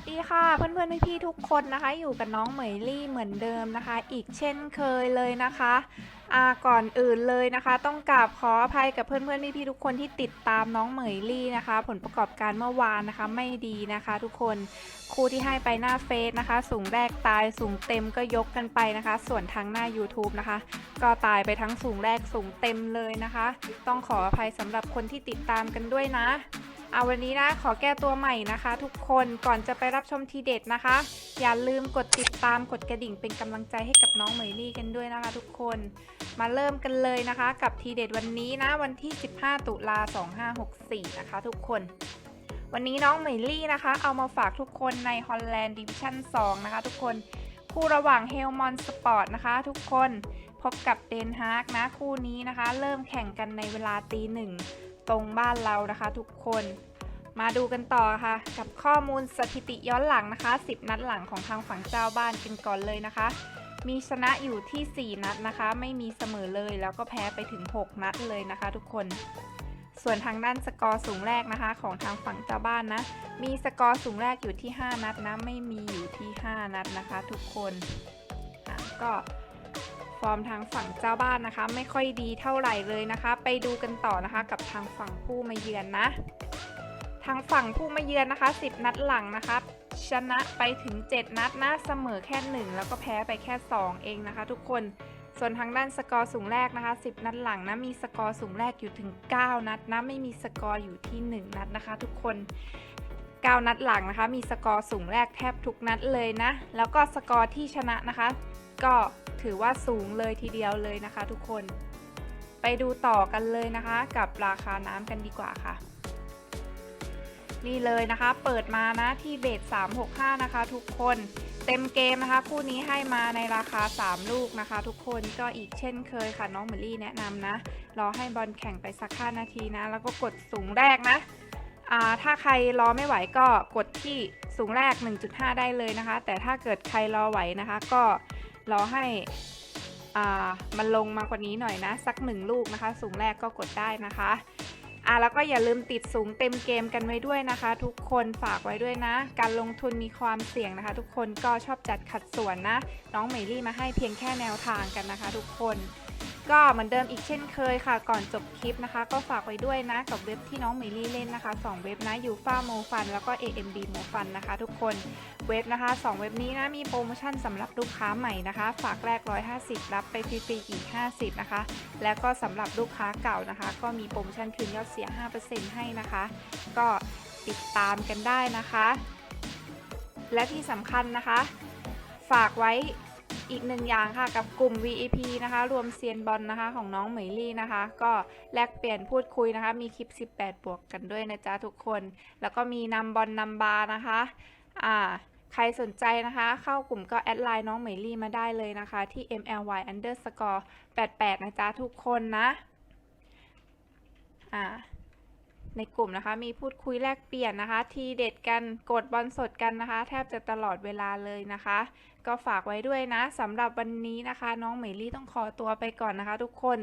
วัสดีค่ะเพื่อนๆพี่ๆทุกคนนะคะ อยู่กับน้องเหมยลี่เหมือนเดิมนะคะ อีกเช่นเคยเลยนะคะอ่าก่อนอื่นเลยนะคะ ต้องกราบขออภัยกับเพื่อนๆพี่ๆทุกคนที่ติดตามน้องเหมยลี่นะคะ ผลประกอบการเมื่อวานนะคะไม่ดีนะคะ ทุกคนครูที่ให้ไปหน้าเฟซนะคะ สูงแรกตายสูงเต็มก็ยกกันไปนะคะ ส่วนทางหน้า YouTube นะคะ ก็ตายไปทั้งสูงแรกสูงเต็มเลยนะคะ ต้องขออภัยสำหรับคนที่ติดตามกันด้วยนะ เอาวันนี้นะขอแก้ตัวใหม่นะคะ ทุกคนก่อนจะไปรับชมทีเด็ดนะคะ อย่าลืมกดติดตามกดกระดิ่งเป็นกำลังใจให้กับน้องเหมยลี่กันด้วยนะคะ ทุกคนมาเริ่มกันเลยนะคะ กับทีเด็ดวันนี้นะวันที่ 15 ตุลา2564 นะคะ ทุกคน วันนี้น้องเหมยลี่นะคะ เอามาฝากทุกคนในฮอลแลนด์ดิวิชั่น 2 นะคะ ทุกคนคู่ระหว่างเฮลมอนสปอร์ตนะคะทุกคนพบกับเดนฮาร์กนะคู่นี้นะคะ เริ่มแข่งกันในเวลาตีหนึ่ง ตรงบ้านเรานะคะทุกคน มาดูกันต่อค่ะ กับข้อมูลสถิติย้อนหลังนะคะ 10 นัดหลังของทางฝั่งเจ้าบ้านกันก่อนเลยนะคะ มีชนะอยู่ที่ 4 นัดนะคะ ไม่มีเสมอเลยแล้วก็แพ้ไปถึง 6 นัดเลยนะคะ ทุกคน ส่วนทางด้านสกอร์สูงแรกนะคะ ของทางฝั่งเจ้าบ้านนะ มีสกอร์สูงแรกอยู่ที่ 5 นัดนะ ไม่มีอยู่ที่ 5 นัดนะคะ ทุกคนก็ ฟอร์มทางฝั่งเจ้าบ้านนะคะ ไม่ค่อยดีเท่าไหร่เลยนะคะ ไปดูกันต่อนะคะกับทางฝั่งผู้มาเยือนนะ ทางฝั่งผู้มาเยือนนะคะ 10 นัดหลังนะคะชนะไปถึง 7 นัดนะเสมอแค่ 1 แล้วก็แพ้ไปแค่ 2 เองนะคะ ทุกคนส่วนทางด้านสกอร์สูงแรกนะคะ 10 นัดหลังนะมีสกอร์สูงแรกอยู่ถึง 9 นัดนะไม่มีสกอร์อยู่ที่ 1 นัดนะคะ ทุกคน 9 นัดหลังนะคะ มีสกอร์สูงแรกแทบทุกนัดเลยนะ แล้วก็สกอร์ที่ชนะนะคะ ก็ ถือว่าสูงเลยทีเดียวเลยนะคะทุกคน ไปดูต่อกันเลยนะคะ กับราคาน้ำกันดีกว่าค่ะ นี่เลยนะคะ เปิดมานะที่เบส365 นะคะ ทุกคนเต็มเกมนะคะคู่นี้ให้มาในราคา 3 ลูกนะคะ ทุกคนก็อีกเช่นเคยค่ะน้องเมลี่แนะนำนะรอให้บอลแข่งไปสัก 5 นาทีนะ แล้วก็กดสูงแรกนะถ้าใครรอไม่ไหวก็กดที่สูงแรก 1.5 ได้เลยนะคะ แต่ถ้าเกิดใครรอไหวนะคะ ก็ รอให้มันลงมากว่านี้หน่อยนะ สักหนึ่งลูกนะคะ สูงแรกก็กดได้นะคะอะแล้วก็อย่าลืมติดสูงเต็มเกมกันไว้ด้วยนะคะ ทุกคนฝากไว้ด้วยนะ การลงทุนมีความเสี่ยงนะคะ ทุกคนก็ชอบจัดขัดส่วนนะ น้องเมลี่มาให้เพียงแค่แนวทางกันนะคะ ทุกคน ก็เหมือนเดิมอีกเช่นเคยค่ะ ก่อนจบคลิปนะคะ ก็ฝากไว้ด้วยนะ กับเว็บที่น้องเมลี่เล่นนะคะ 2 เว็บนะยูฟ่าโมฟันแล้วก็ AMD โมฟันนะคะ ทุกคนเว็บนะคะ 2 เว็บนี้นะมีโปรโมชั่นสำหรับลูกค้าใหม่นะคะ ฝากแรก 150 รับไปฟรีๆอีก 50 นะคะ แล้วก็สำหรับลูกค้าเก่านะคะ ก็มีโปรโมชั่นคืนยอดเสีย 5%ให้นะคะ ก็ติดตามกันได้นะคะ และที่สำคัญนะคะ ฝากไว้ อีกหนึ่งอย่างค่ะกับกลุ่ม VIP นะคะ รวมเซียนบอลนะคะของน้องเหมยลี่นะคะ ก็แลกเปลี่ยนพูดคุยนะคะ มีคลิป 18 บวกกันด้วยนะจ๊ะทุกคน แล้วก็มีนำบอลนำบาร์นะคะอ่าใครสนใจนะคะ เข้ากลุ่มก็แอดไลน์น้องเหมยลี่มาได้เลยนะคะ ที่ mly underscore 88 นะจ๊ะทุกคนนะอ่า ในกลุ่มนะคะ มีพูดคุยแลกเปลี่ยนนะคะ ทีเด็ดกันกดบอลสดกันนะคะ แทบจะตลอดเวลาเลยนะคะ ก็ฝากไว้ด้วยนะสำหรับวันนี้นะคะ น้องเหมลี่ต้องขอตัวไปก่อนนะคะ ทุกคน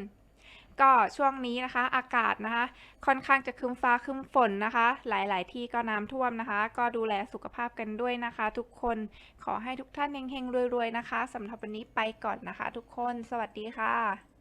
ก็ช่วงนี้นะคะ อากาศนะคะ ค่อนข้างจะคึมฟ้าคึมฝนนะคะ หลาย ๆ ที่ก็น้ำท่วมนะคะ ก็ดูแลสุขภาพกันด้วยนะคะ ทุกคนขอให้ทุกท่านเฮงๆรวยๆนะคะสำหรับวันนี้ไปก่อนนะคะ ทุกคน สวัสดีค่ะ